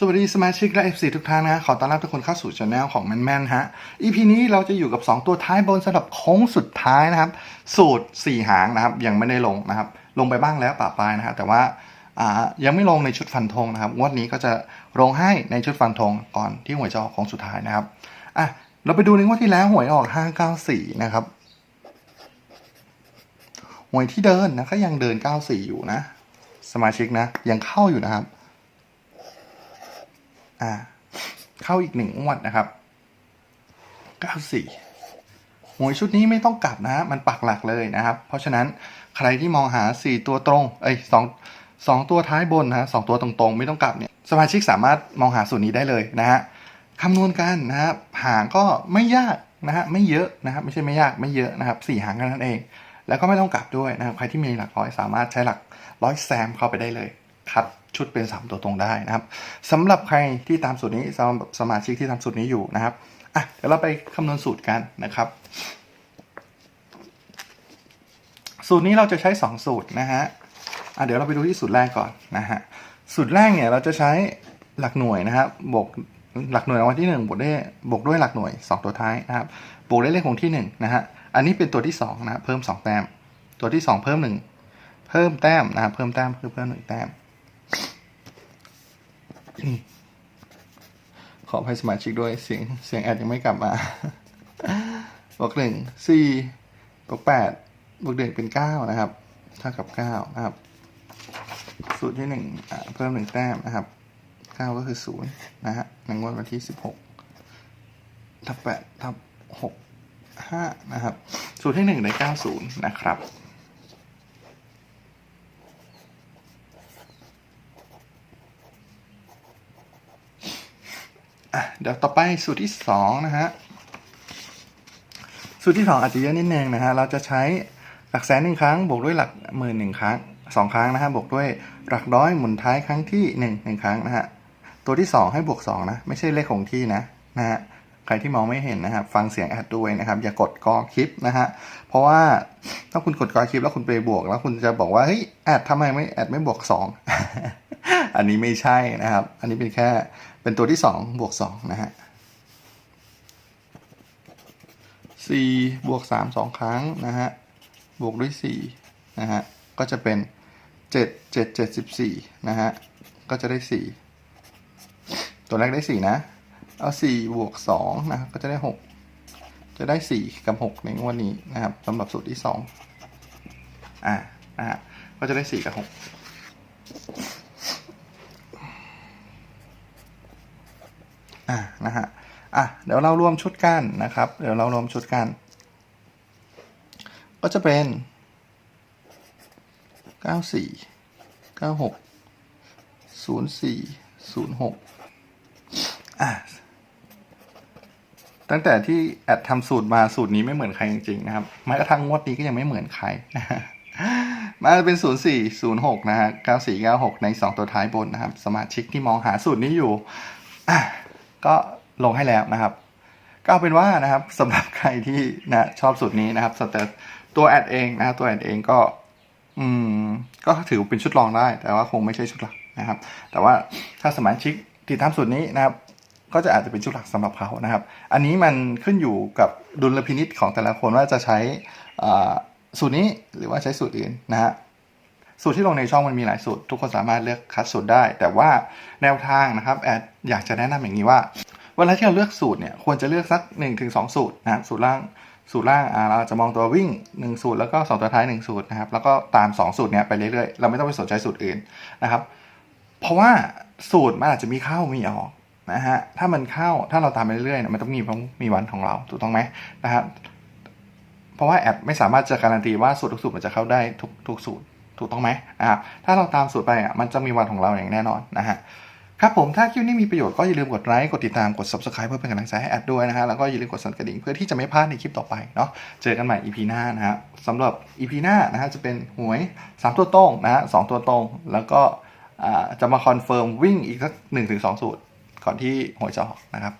สวัสดีสมาชิกและ FC ทุกท่านนะขอต้อนรับทุกคนเข้าสู่ช anel ของแมนแมนฮะ EP นี้เราจะอยู่กับ 2 ตัวท้ายบนสำหรับโค้งสุดท้ายนะครับ สูตร 4 หางนะครับ ยังไม่ได้ลงนะครับ ลงไปบ้างแล้วป่าปลายนะครับแต่ว่ายังไม่ลงในชุดฟันธงนะครับงวดนี้ก็จะลงให้ในชุดฟันธงก่อนที่หวยจะออกโค้งสุดท้ายนะครับอะเราไปดูในงวดที่แล้วหวยออก 594 นะครับหวยที่เดินนะก็ยังเดิน 94 อยู่นะ สมาชิกนะยังเข้าอยู่นะครับ อ่า เข้าอีกหนึ่งงวดนะครับ94หวยชุดนี้ไม่ต้องกลับนะ มันปักหลักเลยนะครับ เพราะฉะนั้นใครที่มองหา4ตัวตรง เอ้ยสองสองตัวท้ายบนนะสองตัวตรงๆ ไม่ต้องกลับเนี่ย สมาชิกสามารถมองหาสูตรนี้ได้เลยนะฮะคำนวณกันนะฮะหางก็ไม่ยากนะฮะ ไม่เยอะนะครับ ไม่ใช่ไม่ยาก ไม่เยอะนะครับสี่หางกันนั่นเอง แล้วก็ไม่ต้องกลับด้วยนะครับ ใครที่มีหลักร้อยสามารถใช้หลักร้อยแซมเข้าไปได้เลย คัดชุดเป็น 3 ตัวตรงได้นะครับสำหรับใครที่ตามสูตรนี้สำหรับสมาชิกที่ทำสูตรนี้อยู่นะครับอะเดี๋ยวเราไปคำนวณสูตรกันนะครับ สูตรนี้เราจะใช้ 2 สูตรนะฮะอะเดี๋ยวเราไปดูที่สูตรแรกก่อนนะฮะสูตรแรกเนี่ยเราจะใช้หลักหน่วยนะครับบวกหลักหน่วยรางวัลที่ 1 บวกได้บวกด้วยหลักหน่วย 2 ตัวท้ายนะครับบวกได้เลขคงที่1นะฮะอันนี้เป็นตัวที่2นะฮะเพิ่ม 2 แต้ม ตัวที่ 2 เพิ่ม 1 เพิ่มแต้มนะครับเพิ่มแต้มคือเพิ่มหนึ่งแต้ม ขออภัยสมาชิกด้วยเสียงเสียงแอดยังไม่กลับมาบวกหนึ่งสี่บวกแปดบวกหนึ่งเป็นเก้านะครับเท่ากับเก้านะครับ สูตรที่หนึ่งเพิ่มหนึ่งแต้มนะครับเก้าก็คือศูนย์นะฮะในงวดวันที่สิบหกทับแปดทับหกห้านะครับ สูตรที่หนึ่งได้เก้าศูนย์นะครับ อะเดี๋ยวต่อไปสูตรที่สองนะฮะสูตรที่สองอาจจะเยอะนิดนึงนะฮะเราจะใช้หลักแสนหนึ่งครั้งบวกด้วยหลักหมื่นหนึ่งครั้งสองครั้งนะฮะบวกด้วยหลักร้อยหมุนท้ายครั้งที่หนึ่งหนึ่งครั้งนะฮะตัวที่สองให้บวกสองนะไม่ใช่เลขคงที่นะนะฮะใครที่มองไม่เห็นนะครับฟังเสียงแอดด้วยนะครับ อย่ากดกอคลิปนะฮะเพราะว่าาคุณกดกอคลิปแล้วคุณไปบวก แล้วคุณจะบอกว่าเฮ้ยแอดทำไมไม่แอดไม่บวกสองอันนี้ไม่ใช่นะครับ อันนี้เป็นแค่เป็นตัวที่สองบวกสองนะฮะสี่บวกสามสองครั้งนะฮะ บวกด้วยสี่นะฮะ ก็จะเป็นเจ็ดเจ็ดเจ็ดสิบสี่นะฮะ ก็จะได้สี่ตัวแรกได้สี่นะ เอาสี่บวกสองนะก็จะได้หกจะได้สี่กับหกในงวดนี้นะครับสำหรับสูตรที่สอง อ่านะฮะก็จะได้สี่กับหกอะนะฮะอะเดี๋ยวเรารวมชุดกันนะครับ เดี๋ยวเรารวมชุดกัน ก็จะเป็นเก้าสี่เก้าหกศูนย์สี่ศูนย์หกอะตั้งแต่ที่แอดทำสูตรมาสูตรนี้ไม่เหมือนใครจริงๆนะครับแม้กระทั่งงวดนี้ก็ยังไม่เหมือนใคร นะฮะมาเป็นศูนย์สี่ศูนะฮะเก้าสี่เก้าหกในสองตัวท้ายบนนะครับ สมาชิกที่มองหาสูตรนี้อยู่ ก็ลงให้แล้วนะครับ ก็เอาเป็นว่านะครับสำหรับใครที่นะชอบสูตรนี้นะครับแต่ตัวแอดเองนะครับตัวแอดเองก็ อืม ก็ถือเป็นชุดรองได้ แต่ว่าคงไม่ใช่ชุดหลักนะครับ แต่ว่าถ้าสมาชิกที่ทำสูตรนี้นะครับก็จะอาจจะเป็นชุดหลักสำหรับเขานะครับ อันนี้มันขึ้นอยู่กับดุลพินิษของแต่ละคนว่าจะใช้อ่า สูตรนี้หรือว่าใช้สูตรอื่นนะฮะสูตรที่ลงในช่องมันมีหลายสูตร ทุกคนสามารถเลือกคัดสูตรได้ แต่ว่าแนวทางนะครับแอดอยากจะแนะนำอย่างนี้ว่าเวลาที่เราเลือกสูตรเนี่ยควรจะเลือกสัก1นถึงสสูตรนะสูตรล่างสูตรล่างเราจะมองตัววิ่ง 1 สูตรแล้วก็ 2 ตัวท้าย 1 สูตรนะครับแล้วก็ตาม 2 สูตรเนี้ยไปเรื่อยๆ เราไม่ต้องไปสนใจสูตรอื่นนะครับ เพราะว่าสูตรมันอาจจะมีเข้ามีออกนะฮะถ้ามันเข้าถ้าเราตามไปเรื่อยๆเนี่ยมันต้องมีมีวันของเราถูกต้องไหมนะครับ เพราะว่าแอดไม่สามารถจะการันตีว่าสูตรทุกสูตรมันจะเข้าได้ทุกทุกสูตรถูกต้องไหมนะครับถ้าเราตามสูตรไปอะมันจะมีวันของเราอย่างแน่นอนนะฮะครับผมถ้าคลิปนี้มีประโยชน์ก็อย่าลืมกดไลค์กดติดตามกด subscribe เพื่อเป็นกำลังใจให้แอดด้วยนะฮะแล้วก็อย่าลืมกดสั่นกระดิ่งเพื่อที่จะไม่พลาดในคลิปต่อไปเนาะเจอกันใหม่ EP หน้านะฮะสำหรับ EP หน้านะฮะจะเป็นหวย 3 ตัวตรงนะฮะสองตัวตรง แล้วก็จะมาคอนเฟิร์มวิ่งอีกสัก1-2 สูตร ก่อนที่หวยจะออกนะครับ